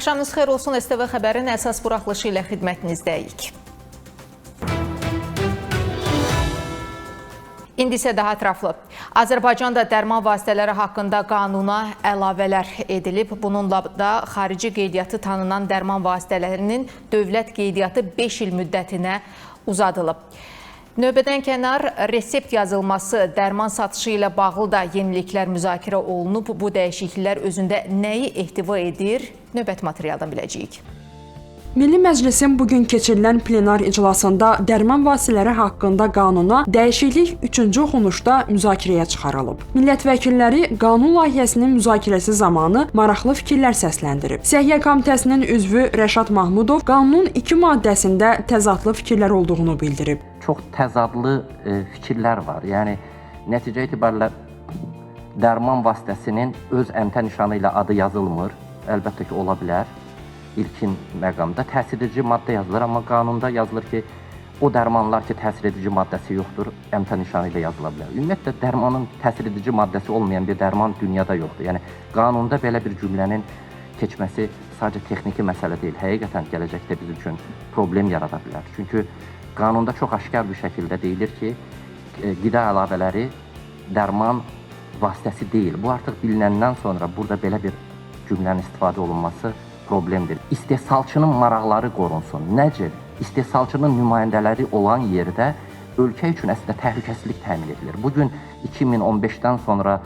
Axşamınız xeyir olsun. STV xəbərin əsas buraxılışı ilə xidmətinizdəyik. İndi isə daha ətraflı. Azərbaycanda dərman vasitələri haqqında qanuna əlavələr edilib. Bununla da xarici qeydiyyatı tanınan dərman vasitələrinin dövlət qeydiyyatı 5 il müddətinə uzadılıb. Növbədən kənar resept yazılması, dərman satışı ilə bağlı da yeniliklər müzakirə olunub. Bu dəyişikliklər özündə nəyi ehtiva edir? Növbət materialdan biləcəyik. Milli Məclisin bugün keçirilən plenar iclasında dərman vasitələri haqqında qanuna dəyişiklik 3-cü oxunuşda müzakirəyə çıxarılıb. Millət vəkilləri qanun layihəsinin müzakirəsi zamanı maraqlı fikirlər səsləndirib. Səhiyyə komitəsinin üzvü Rəşad Mahmudov qanunun 2 maddəsində təzadlı fikirlər olduğunu bildirib. çox təzadlı e, fikirlər var. Yəni nəticə itibarilə dərman vasitəsinin öz əmtə nişanı ilə adı yazılmır. Əlbəttə ki, ola bilər. İlkin məqamda təsir edici maddə yazılır, amma qanunda yazılır ki, o dərmanlar ki, təsir edici maddəsi yoxdur, əmtə nişanı ilə yazıla bilər. Ümumiyyətlə dərmanın təsir edici maddəsi olmayan bir dərman dünyada yoxdur. Yəni qanunda belə bir cümlənin keçməsi sadəcə texniki məsələ deyil. Həqiqətən gələcəkdə biz üçün problem yarada bilər. Çünki qanunda çox aşkar bir şəkildə deyilir ki, e, qida əlavələri dərman vasitəsi deyil. Bu artıq bilinəndən sonra burada belə bir cümlənin istifadə olunması problemdir. İstehsalçının maraqları qorunsun. Necə? İstehsalçının nümayəndələri olan yerdə ölkə üçün əslində təhlükəsizlik təmin edilir. Bu gün 2015-dən sonra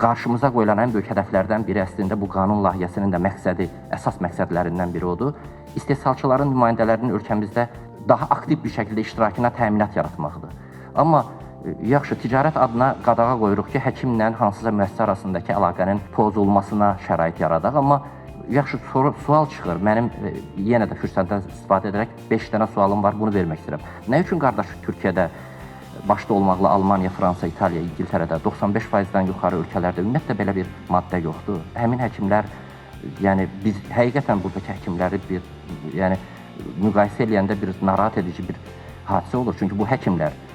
qarşımıza qoyulan ən böyük hədəflərdən biri əslində bu qanun layihəsinin də məqsədi, əsas məqsədlərindən biri odur. İstehsalçıların nümayəndələrinin ölkəmizdə daha aktiv bir şəkildə iştirakına təminat yaratmaqdır. Amma yaxşı ticarət adına qadağa qoyuruq ki, həkimlə hansısa müəssisə arasındakı əlaqənin pozulmasına şərait yaradaq, amma yaxşı soru sual çıxır. Mənim e, yenə də fürsətdən istifadə edərək 5 dənə sualım var, bunu vermək istəyirəm. Nə üçün qardaş Türkiyədə başda olmaqla Almaniya, Fransa, İtaliya, İngiltərədə 95%-dən yuxarı ölkələrdə ümumiyyətlə belə bir maddə yoxdur. Həmin həkimlər yəni biz həqiqətən buradakı həkimləri bir yəni müqayisə eləyəndə bir narahat edici bir hadisə olur. Çünki bu həkimlər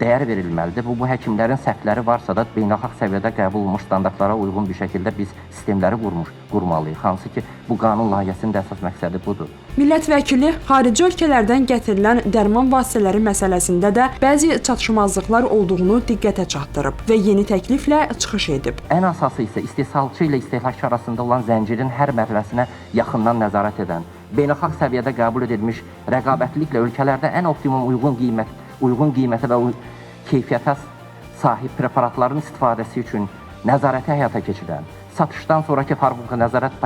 dəyər verilməlidir. Bu, bu həkimlərin səhvləri varsa da beynəlxalq səviyyədə qəbul olunmuş standartlara uyğun bir şəkildə biz sistemləri qurmuş, qurmalıyıq. Hansı ki, bu qanun layihəsinin də əsas məqsədi budur. Millət vəkili xarici ölkələrdən gətirilən dərman vasitələri məsələsində də bəzi çatışmazlıqlar olduğunu diqqətə çatdırıb və yeni təkliflə çıxış edib. Ən əsası isə istehsalçı ilə istehlakçı arasında olan zəncirin hər mərhələsinə yaxından nəzarət edən, beynəlxalq səviyyədə qəbul edilmiş rəqabətliliklə ölkələrdə ən optimum uyğun qiymət uyğun qiymətə və keyfiyyətə sahib preparatların istifadəsi üçün nəzarəti həyata keçirən, satışdan sonrakı farmakonoji nəzarət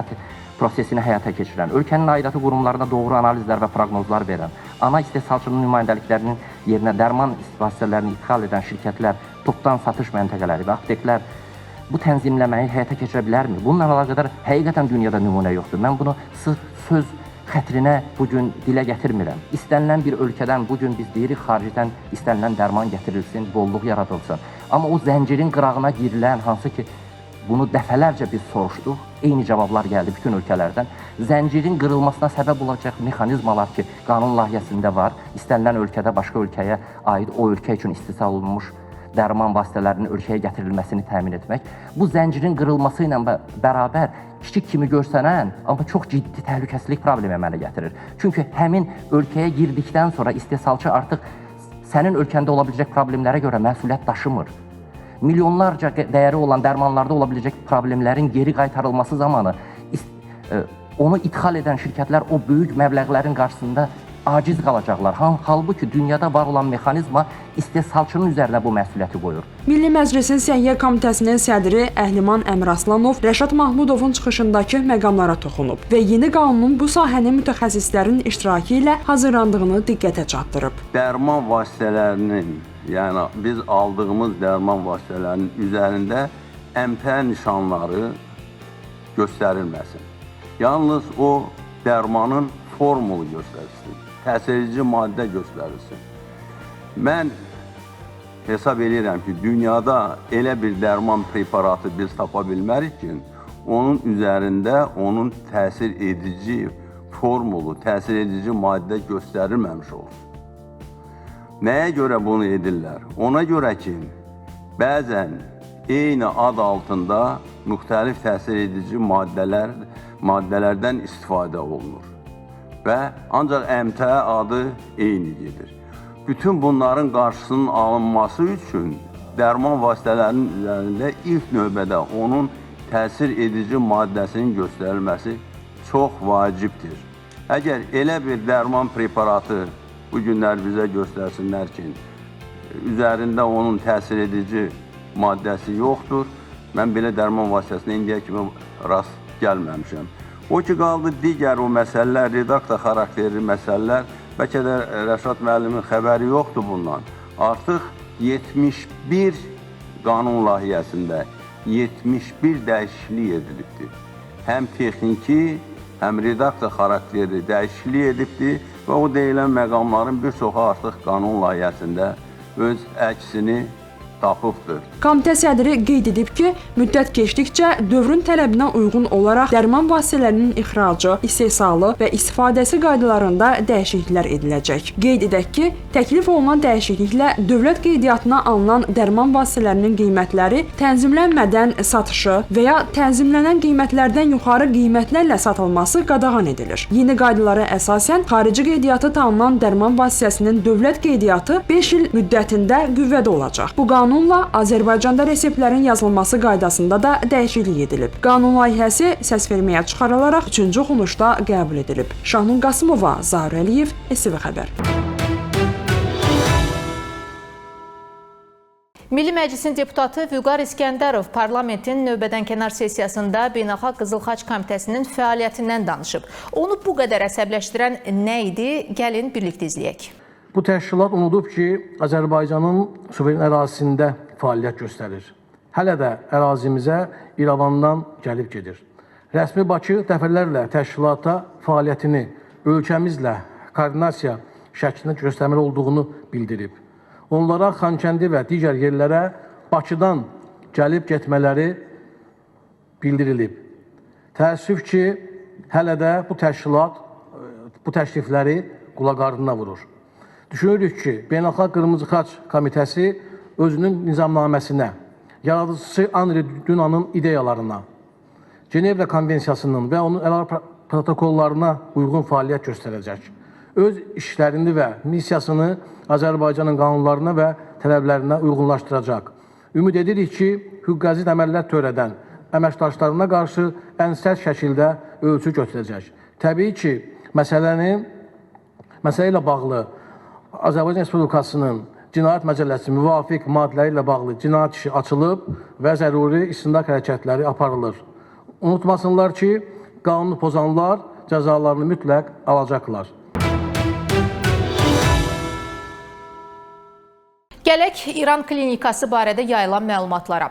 prosesini həyata keçirən, ölkənin aidiyyatı qurumlarına doğru analizlər və proqnozlar verən, ana istehsalçının nümayəndəliklərinin yerinə dərman vasitələrini ixal edən şirkətlər, topdan satış məntəqələri və apteklər bu tənzimləməyi həyata keçirə bilərmi? Bununla əlaqədar həqiqətən dünyada nümunə yoxdur. Mən bunu söz xətrinə bu gün dilə gətirmirəm. İstənilən bir ölkədən bu gün biz deyirik xaricdən istənilən dərman gətirilsin, bolluq yaradılsın. Amma o zəncirin qırağına girilən hansı ki bunu dəfələrcə biz soruşduq, eyni cavablar gəldi bütün ölkələrdən. Zəncirin qırılmasına səbəb olacaq mexanizmalar ki, qanun layihəsində var. İstənilən ölkədə başqa ölkəyə aid o ölkə üçün istehsal olunmuş dərman vasitələrinin ölkəyə gətirilməsini təmin etmək. Bu zəncirin qırılması ilə bə- bərabər kiçik kimi görsənən, amma çox ciddi təhlükəsizlik problemi əmələ gətirir. Çünki həmin ölkəyə girdikdən sonra istehsalçı artıq sənin ölkəndə ola biləcək problemlərə görə məsuliyyət daşımır. Milyonlarca dəyəri olan dərmanlarda ola biləcək problemlərin geri qaytarılması zamanı e, onu ithal edən şirkətlər o böyük məbləğlərin qarşısında aciz qalacaqlar. Halbuki dünyada var olan mexanizma istehsalçının üzərinə bu məsuliyyəti qoyur. Milli Məclisin Səhiyyə Komitəsinin sədri Əhliman Əmiraslanov Rəşad Mahmudovun çıxışındakı məqamlara toxunub və yeni qanunun bu sahənin mütəxəssislərin iştirakı ilə hazırlandığını diqqətə çatdırıb. dərman vasitələrinin, yəni biz aldığımız dərman vasitələrinin üzərində əmtə nişanları göstərilməsin. Yalnız o dərmanın formulu göstərilsin, təsiredici maddə göstərilsin. Mən hesab edirəm ki, dünyada elə bir dərman preparatı biz tapa bilmərik ki, onun üzərində onun təsir edici formulu, təsir edici maddə göstərilməmiş olsun. Nəyə görə bunu edirlər? Ona görə ki, bəzən eyni ad altında müxtəlif təsir edici maddələr maddələrdən istifadə olunur və ancaq əmtə adı eyni gedir. Bütün bunların qarşısının alınması üçün dərman vasitələrinin üzərində ilk növbədə onun təsir edici maddəsinin göstərilməsi çox vacibdir. Əgər elə bir dərman preparatı bu günlər bizə göstərsinlər ki, üzərində onun təsir edici maddəsi yoxdur. Mən belə dərman vasitəsinə indiyə kimi rast gəlməmişəm. O ki qaldı digər o məsələlər, redaktor xarakterli məsələlər, bəlkə də Rəşad müəllimin xəbəri yoxdur bundan. Artıq 71 qanun layihəsində 71 dəyişiklik edilibdir. Həm texniki, həm redaktor xarakterli dəyişiklik edibdir və o deyilən məqamların bir çoxu artıq qanun layihəsində öz əksini tapıbdır. Komitə sədri qeyd edib ki, müddət keçdikcə dövrün tələbinə uyğun olaraq dərman vasitələrinin ixracı, istehsalı və istifadəsi qaydalarında dəyişikliklər ediləcək. Qeyd edək ki, təklif olunan dəyişikliklə dövlət qeydiyyatına alınan dərman vasitələrinin qiymətləri tənzimlənmədən satışı və ya tənzimlənən qiymətlərdən yuxarı qiymətlərlə satılması qadağan edilir. Yeni qaydalara əsasən xarici qeydiyyatı tanınan dərman vasitəsinin dövlət qeydiyyatı 5 il müddətində qüvvədə olacaq. Bu qanunla Azərbaycanda reseptlərin yazılması qaydasında da dəyişiklik edilib. Qanun layihəsi səsverməyə çıxarılaraq 3-cü oxunuşda qəbul edilib. Şahnun Qasımova, Zaur Əliyev, STV xəbər. Milli Məclisin deputatı Vüqar İskəndərov parlamentin növbədənkənar sessiyasında Beynəlxalq Qızıl Xaç Komitəsinin fəaliyyətindən danışıb. Onu bu qədər əsəbləşdirən nə idi? Gəlin birlikdə izləyək. Bu təşkilat unudub ki, Azərbaycanın suveren ərazisində fəaliyyət göstərir. Hələ də ərazimizə İrəvandan gəlib gedir. Rəsmi Bakı dəfələrlə təşkilata fəaliyyətini ölkəmizlə koordinasiya şəklində göstərməli olduğunu bildirib. Onlara Xankəndi və digər yerlərə Bakıdan gəlib getmələri bildirilib. Təəssüf ki, hələ də bu təşkilat e, bu təklifləri qulaq ardına vurur. Düşünürük ki, Beynəlxalq Qırmızı Xaç Komitəsi özünün nizamnaməsinə, yaradıcısı Andri Dunanın ideyalarına, Cenevra Konvensiyasının və onun əlavə protokollarına uyğun fəaliyyət göstərəcək. Öz işlərini və missiyasını Azərbaycanın qanunlarına və tələblərinə uyğunlaşdıracaq. Ümid edirik ki, hüquqəzid əməllər törədən əməkdaşlarına qarşı ən sərt şəkildə ölçü götürəcək. Təbii ki, məsələnin məsələ ilə bağlı Azərbaycan Respublikasının Cinayət Məcəlləsi müvafiq maddələri ilə bağlı cinayət işi açılıb və zəruri istintaq hərəkətləri aparılır. Unutmasınlar ki, qanunu pozanlar cəzalarını mütləq alacaqlar. Gələk İran klinikası barədə yayılan məlumatlara.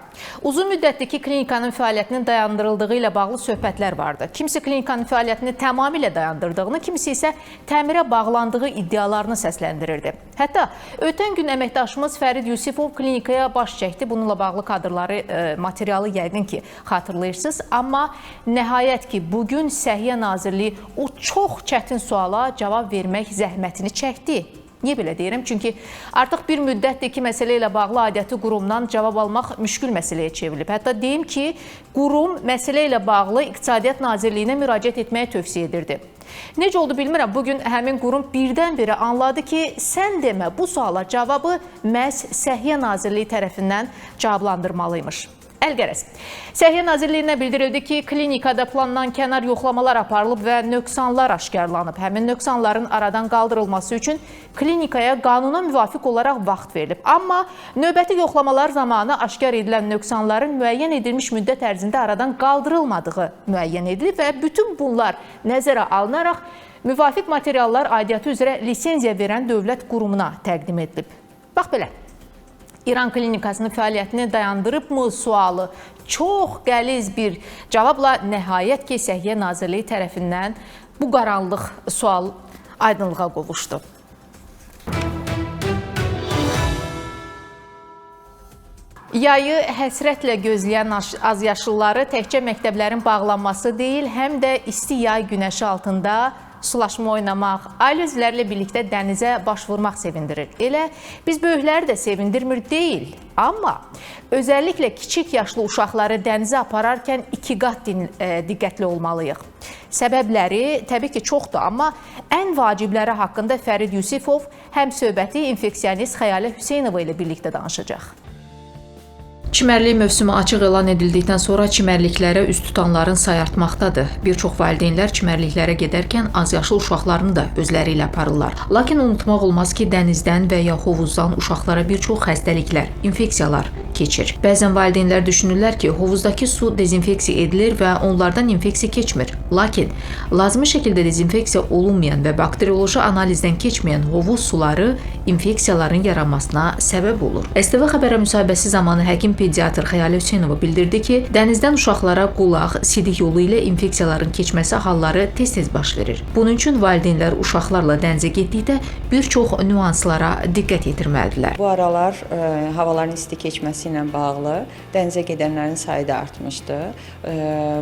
Uzun müddətdir ki, klinikanın fəaliyyətinin dayandırıldığı ilə bağlı söhbətlər vardı. Kimisi klinikanın fəaliyyətini tamamilə dayandırdığını, kimisi isə təmirə bağlandığı iddialarını səsləndirirdi. Hətta ötən gün əməkdaşımız Fərid Yusifov klinikaya baş çəkdi. Bununla bağlı kadrları, e, materialı yəqin ki, xatırlayırsınız. Amma nəhayət ki, bugün Səhiyyə Nazirliyi o çox çətin suala cavab vermək zəhmətini çəkdi. Niyə belə deyirəm? Çünki artıq bir müddətdir ki, məsələ ilə bağlı aidiyyəti qurumdan cavab almaq müşkül məsələyə çevrilib. Hətta deyim ki, qurum məsələ ilə bağlı İqtisadiyyat Nazirliyinə müraciət etməyi tövsiyə edirdi. Necə oldu bilmirəm. Bu gün həmin qurum birdən-birə anladı ki, sən demə bu suala cavabı məhz Səhiyyə Nazirliyi tərəfindən cavablandırmalıymış. Əlqərəz. Səhiyyə Nazirliyinə bildirildi ki, klinikada planlanan kənar yoxlamalar aparılıb və nöqsanlar aşkarlanıb. Həmin nöqsanların aradan qaldırılması üçün klinikaya qanuna müvafiq olaraq vaxt verilib. Amma növbəti yoxlamalar zamanı aşkar edilən nöqsanların müəyyən edilmiş müddət ərzində aradan qaldırılmadığı müəyyən edilib və bütün bunlar nəzərə alınaraq müvafiq materiallar aidiyyatı üzrə lisenziya verən dövlət qurumuna təqdim edilib. Bax belə. İran klinikasının fəaliyyətini dayandırıbmı sualı çox qəliz bir cavabla nəhayət ki, Səhiyyə Nazirliyi tərəfindən bu qaranlıq sual aydınlığa qovuşdu. Yayı həsrətlə gözləyən azyaşlıları təkcə məktəblərin bağlanması deyil, həm də isti yay günəşi altında sulaşma oynamaq, ailə üzvlərlə birlikdə dənizə baş vurmaq sevindirir. Elə biz böyükləri də sevindirmir deyil. Amma özəlliklə kiçik yaşlı uşaqları dənizə apararkən iki qat din, e, diqqətli olmalıyıq. Səbəbləri təbii ki, çoxdur, amma ən vacibləri haqqında Fərid Yusifov həm söhbəti infeksionist Xəyalə Hüseynova ilə birlikdə danışacaq. Çimərlik mövsümü açıq elan edildikdən sonra çimərliklərə üz tutanların sayı artmaqdadır. Bir çox valideynlər çimərliklərə gedərkən azyaşlı uşaqlarını da özləri ilə aparırlar. Lakin unutmaq olmaz ki, dənizdən və ya hovuzdan uşaqlara bir çox xəstəliklər, infeksiyalar keçir. Bəzən valideynlər düşünürlər ki, hovuzdakı su dezinfeksiya edilir və onlardan infeksiya keçmir. Lakin lazımi şəkildə dezinfeksiya olunmayan və bakterioloji analizdən keçməyən hovuz suları infeksiyaların yaranmasına səbəb olur. STV xəbərə müsahibəsi zamanı həkim pediatr Xəyalə Hüseynova bildirdi ki, dənizdən uşaqlara qulaq, sidik yolu ilə infeksiyaların keçməsi halları tez-tez baş verir. Bunun üçün valideynlər uşaqlarla dənizə getdikdə bir çox nüanslara diqqət yetirməlidirlər. Bu aralar e, havaların isti keçməsi ilə bağlı dənizə gedənlərin sayı da artmışdı. E,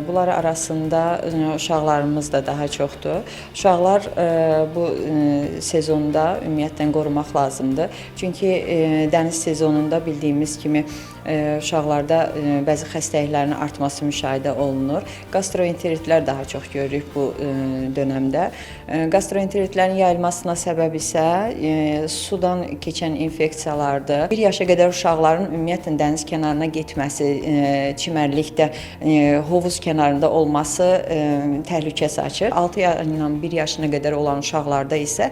bunlar arasında e, uşaqlarımız da daha çoxdur. Uşaqlar e, bu e, sezonda ümumiyyətlə qorumaq lazımdır. Çünki e, dəniz sezonunda bildiyimiz kimi uşaqlarda bəzi xəstəliklərin artması müşahidə olunur. Gastroenteritlər daha çox görürük bu dövrdə. E, gastroenteritlərin yayılmasına səbəb isə sudan keçən infeksiyalardır. 1 yaşa qədər uşaqların ümumiyyətlə dəniz kənarına getməsi, çimərlikdə, hovuz kənarında olması e, təhlükə saçır. 6 yaşından 1 yaşına qədər olan uşaqlarda isə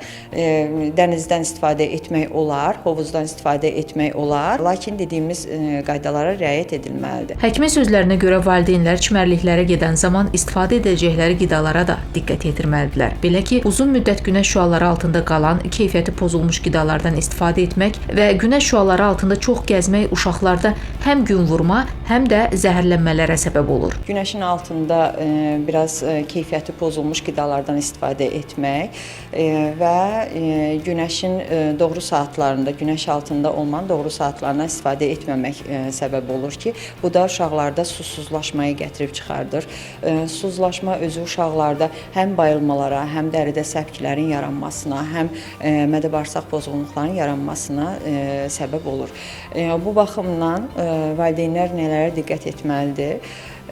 dənizdən istifadə etmək olar, hovuzdan istifadə etmək olar. Lakin dediyimiz qaydalara riayət edilməlidir. Həkimin sözlərinə görə valideynlər çimərliklərə gedən zaman istifadə edəcəkləri qidalara da diqqət yetirməlidirlər. Belə ki, uzun müddət günəş şüaları altında qalan, keyfiyyəti pozulmuş qidalardan istifadə etmək və günəş şüaları altında çox gəzmək uşaqlarda həm gün vurma, həm də zəhərlənmələrə səbəb olur. Günəşin altında e, biraz e, keyfiyyəti pozulmuş qidalardan istifadə etmək e, və e, günəşin e, doğru saatlarında, günəş altında olmanın doğru saatlarından istifadə etməmək səbəb olur ki, bu da uşaqlarda susuzlaşmayı gətirib çıxardır. E, susuzlaşma özü uşaqlarda həm bayılmalara, həm dəridə səpkilərin yaranmasına, həm e, mədə-bağırsaq pozğunluqlarının yaranmasına e, səbəb olur. E, bu baxımdan e, valideynlər nələrə diqqət etməlidir?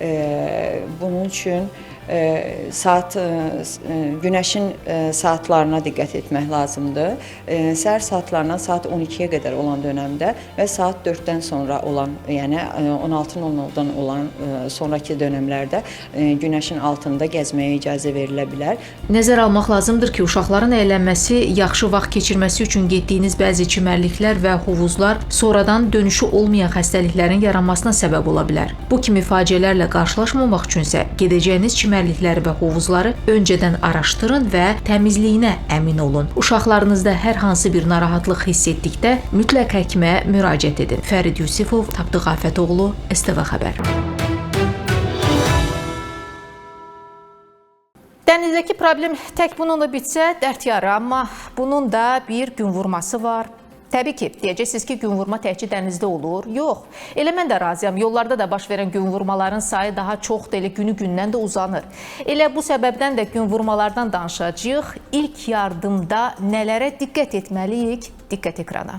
E, bunun üçün e, saat e, günəşin e, saatlarına diqqət etmək lazımdır. E, səhər saatlarından saat 12-yə qədər olan dövrdə və saat 4-dən sonra olan, yəni e, 16:00-dan olan e, sonrakı dövrlərdə e, günəşin altında gəzməyə icazə verilə bilər. Nəzər almaq lazımdır ki, uşaqların əylənməsi, yaxşı vaxt keçirməsi üçün getdiyiniz bəzi çimərliklər və hovuzlar sonradan dönüşü olmayan xəstəliklərin yaranmasına səbəb ola bilər. Bu kimi faciələrlə qarşılaşmamaq üçünsə gedəcəyiniz çimərlikləri və hovuzları öncədən araşdırın və təmizliyinə əmin olun. Uşaqlarınızda hər hansı bir narahatlıq hiss etdikdə mütləq həkimə müraciət edin. Fərid Yusifov, Tapdıq Afətoğlu, STV xəbər. Dənizdəki problem tək bununla bitsə dərd yarı, amma bunun da bir gün vurması var. Təbii ki, deyəcəksiniz ki, gün vurma təkcə dənizdə olur. Yox. Elə mən də razıyam. Yollarda da baş verən gün vurmaların sayı daha çoxdur, elə günü gündən də uzanır. Elə bu səbəbdən də gün vurmalardan danışacağıq. İlk yardımda nələrə diqqət etməliyik? Diqqət ekrana.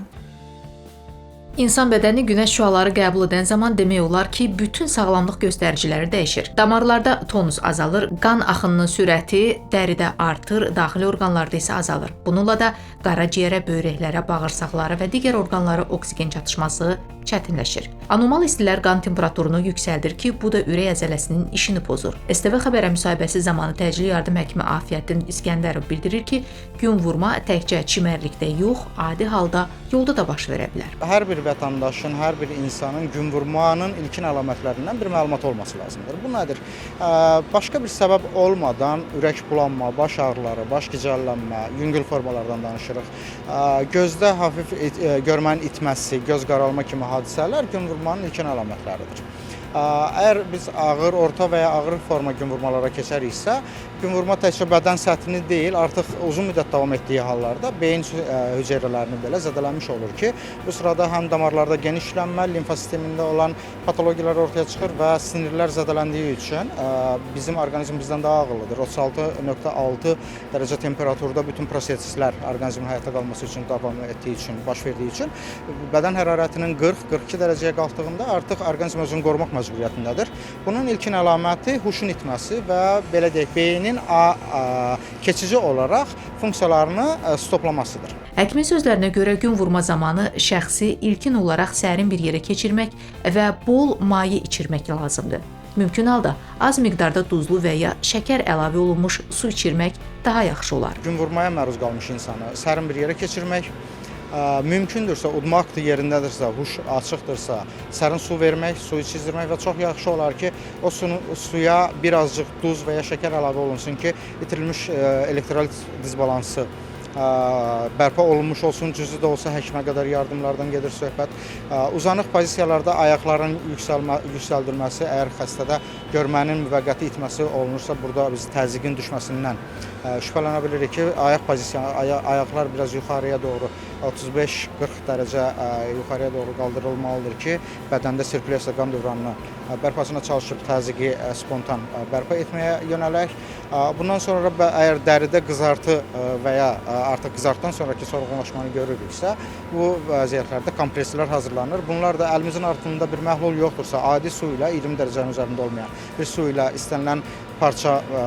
İnsan bədəni günəş şüaları qəbul edən zaman demək olar ki, bütün sağlamlıq göstəriciləri dəyişir. Damarlarda tonus azalır, qan axınının sürəti dəridə artır, daxili orqanlarda isə azalır. Bununla da qaraciyərə, böyrəklərə, bağırsaqlara və digər orqanlara oksigen çatışması çətinləşir. Anormal istilər qan temperaturunu yüksəldir ki, bu da ürək əzələsinin işini pozur. STV xəbərə müsahibəsi zamanı təcili yardım həkimi Afiyəddin İskəndərov bildirir ki, gün vurma təkcə çimərlikdə yox, adi halda yolda da baş verə bilər. Hər bir vətəndaşın, hər bir insanın gün vurmanın ilkin əlamətlərindən bir məlumat olması lazımdır. Bu nədir? Başqa bir səbəb olmadan ürək bulanma, baş ağrıları, baş gicəllənmə, yüngül formalardan danışırıq. Gözdə hafif ə, görmənin itməsi, göz qaralma kimi hadisələr gün vurmanın ilkin əlamətləridir. Əgər biz ağır, orta və ya ağır forma gün vurmalara keçəriksə, Günvurma təkcə bədən səthini deyil, artıq uzun müddət davam etdiyi hallarda beyin ə, hüceyrələrini belə zədələnmiş olur ki, bu sırada həm damarlarda genişlənmə, limfa sistemində olan patologiyalar ortaya çıxır və sinirlər zədələndiyi üçün ə, bizim orqanizm bizdən daha ağıllıdır. 36.6 dərəcə temperaturda bütün proseslər orqanizmin həyata qalması üçün davam etdiyi üçün, baş verdiyi üçün bədən hərarətinin 40-42 dərəcəyə qalxdığında artıq orqanizm özünü qorumaq məcburiyyətindədir. Bunun ilkin əlaməti huşun itməsi və belə deyək, beynin a, keçici olaraq funksiyalarını ə, stoplamasıdır. Həkimin sözlərinə görə gün vurma zamanı şəxsi ilkin olaraq sərin bir yerə keçirmək və bol maye içirmək lazımdır. Mümkün halda az miqdarda duzlu və ya şəkər əlavə olunmuş su içirmək daha yaxşı olar. Gün vurmaya məruz qalmış insanı sərin bir yerə keçirmək, mümkündürsə, udmaq yerindədirsə, huş açıqdırsa, sərin su vermək, suyu çizdirmək və çox yaxşı olar ki, o suya birazcıq duz və ya şəkər əlavə olunsun ki, itirilmiş elektrolit disbalansı ə, bərpa olunmuş olsun, cüzi də olsa həkimə qədər yardımlardan gedir söhbət. Uzanıq pozisiyalarda ayaqların yüksəlmə, yüksəldilməsi, əgər xəstədə görmənin müvəqqəti itməsi olunursa, burada biz təzyiqin düşməsindən şübhələnə bilirik ki, ayaq pozisiyası, aya, ayaqlar biraz yuxarıya doğru 35-40 dərəcə ə, yuxarıya doğru qaldırılmalıdır ki, bədəndə sirkulyasiya qan dövranını ə, bərpasına çalışıb təzyiqi ə, spontan bərpa etməyə yönələk. Bundan sonra əgər dəridə qızartı və ya artıq qızartdan sonrakı sorğunlaşmanı görürüksə, bu vəziyyətlərdə kompreslər hazırlanır. Bunlar da əlimizin altında bir məhlul yoxdursa, adi su ilə 20 dərəcənin üzərində olmayan bir su ilə istənilən parça ə,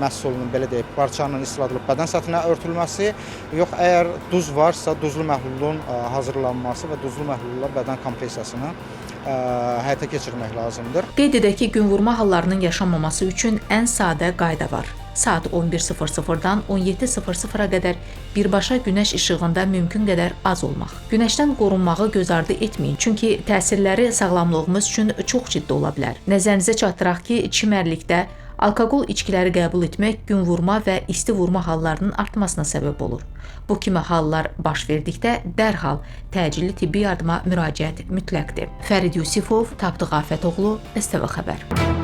məhsulunun belə deyək, parçanın isladılıb bədən səthinə örtülməsi, yox əgər duz varsa, duzlu məhlulun ə, hazırlanması və duzlu məhlulla bədən kompressiyasını ə, həyata keçirmək lazımdır. Qeyd edək ki, gün vurma hallarının yaşanmaması üçün ən sadə qayda var. Saat 11:00-dan 17:00-a qədər birbaşa günəş işığında mümkün qədər az olmaq. Günəşdən qorunmağı göz ardı etməyin, çünki təsirləri sağlamlığımız üçün çox ciddi ola bilər. Nəzərinizə çatdıraq ki, çimərlikdə alkoqol içkiləri qəbul etmək gün vurma və isti vurma hallarının artmasına səbəb olur. Bu kimi hallar baş verdikdə dərhal təcili tibbi yardıma müraciət mütləqdir. Fərid Yusifov, Tapdıq Afətoğlu, STV xəbər.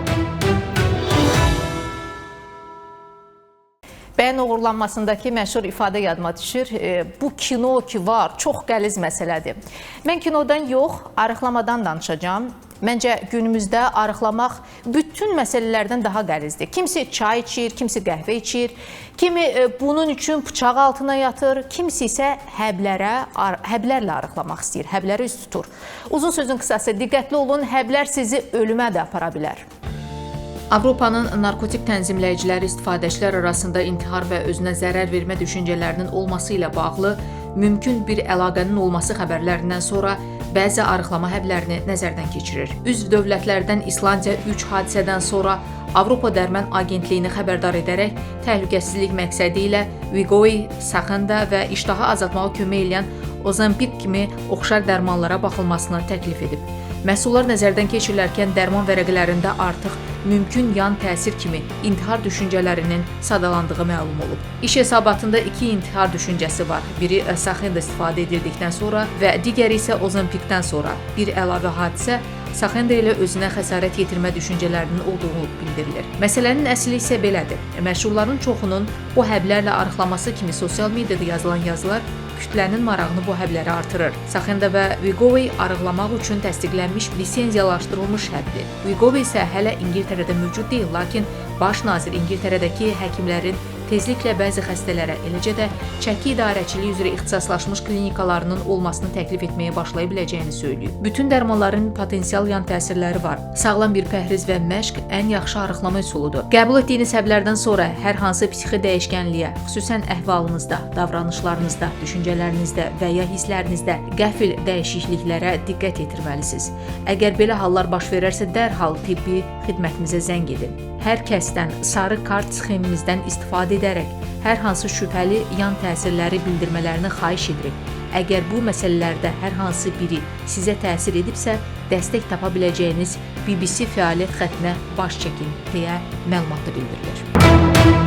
Bəyan uğurlanmasındakı məşhur ifadə yadıma düşür. E, bu kino ki var, çox qəliz məsələdir. Mən kinodan yox, arıqlamadan danışacağam. Məncə günümüzdə arıqlamaq bütün məsələlərdən daha qəlizdir. Kimisi çay içir, kimisi qəhvə içir, kimi e, bunun üçün bıçaq altına yatır, kimisi isə həblərə ar- həblərlə arıqlamaq istəyir, həbləri üst tutur. Uzun sözün qısası, diqqətli olun, həblər sizi ölümə də apara bilər. Avropanın narkotik tənzimləyiciləri istifadəçilər arasında intihar və özünə zərər vermə düşüncələrinin olması ilə bağlı mümkün bir əlaqənin olması xəbərlərindən sonra bəzi arıqlama həblərini nəzərdən keçirir. Üzv dövlətlərdən İslandiya 3 hadisədən sonra Avropa Dərman Agentliyini xəbərdar edərək təhlükəsizlik məqsədi ilə Wegovy, Saxenda və iştahı azaltmağa kömək edən Ozempic kimi oxşar dərmanlara baxılmasını təklif edib. Məhsullar nəzərdən keçirilərkən dərman vərəqələrində artıq mümkün yan təsir kimi intihar düşüncələrinin sadalandığı məlum olub. İş hesabatında iki intihar düşüncəsi var. Biri Saxenda istifadə edildikdən sonra və digəri isə Ozempicdən sonra. Bir əlavə hadisə Saxenda ilə özünə xəsarət yetirmə düşüncələrinin olduğu bildirilir. Məsələnin əsli isə belədir. Məşhurların çoxunun bu həblərlə arıqlaması kimi sosial mediada yazılan yazılar kütlənin marağını bu həblərə artırır. Saxenda və Wegovy arıqlamaq üçün təsdiqlənmiş lisenziyalaşdırılmış həbdir. Wegovy isə hələ İngiltərədə mövcud deyil, lakin baş nazir İngiltərədəki həkimlərin tezliklə bəzi xəstələrə, eləcə də çəki idarəçiliyi üzrə ixtisaslaşmış klinikalarının olmasını təklif etməyə başlaya biləcəyini söyləyib. Bütün dərmanların potensial yan təsirləri var. Sağlam bir pəhriz və məşq ən yaxşı arıqlama üsuludur. Qəbul etdiyiniz həblərdən sonra hər hansı psixi dəyişkənliyə, xüsusən əhvalınızda, davranışlarınızda, düşüncələrinizdə və ya hisslərinizdə qəfil dəyişikliklərə diqqət yetirməlisiniz. Əgər belə hallar baş verərsə dərhal tibbi xidmətimizə zəng edin. Hər kəsdən sarı kart sxemimizdən istifadə edərək hər hansı şübhəli yan təsirləri bildirmələrini xahiş edirik. Əgər bu məsələlərdə hər hansı biri sizə təsir edibsə, dəstək tapa biləcəyiniz BBC fəaliyyət xəttinə baş çəkin deyə məlumatda bildirilir.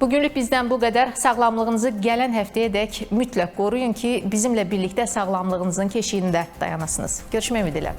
Bugünlük bizdən bu qədər. Sağlamlığınızı gələn həftəyədək mütləq qoruyun ki, bizimlə birlikdə sağlamlığınızın keşiyində dayanasınız. Görüşmək ümidi ilə.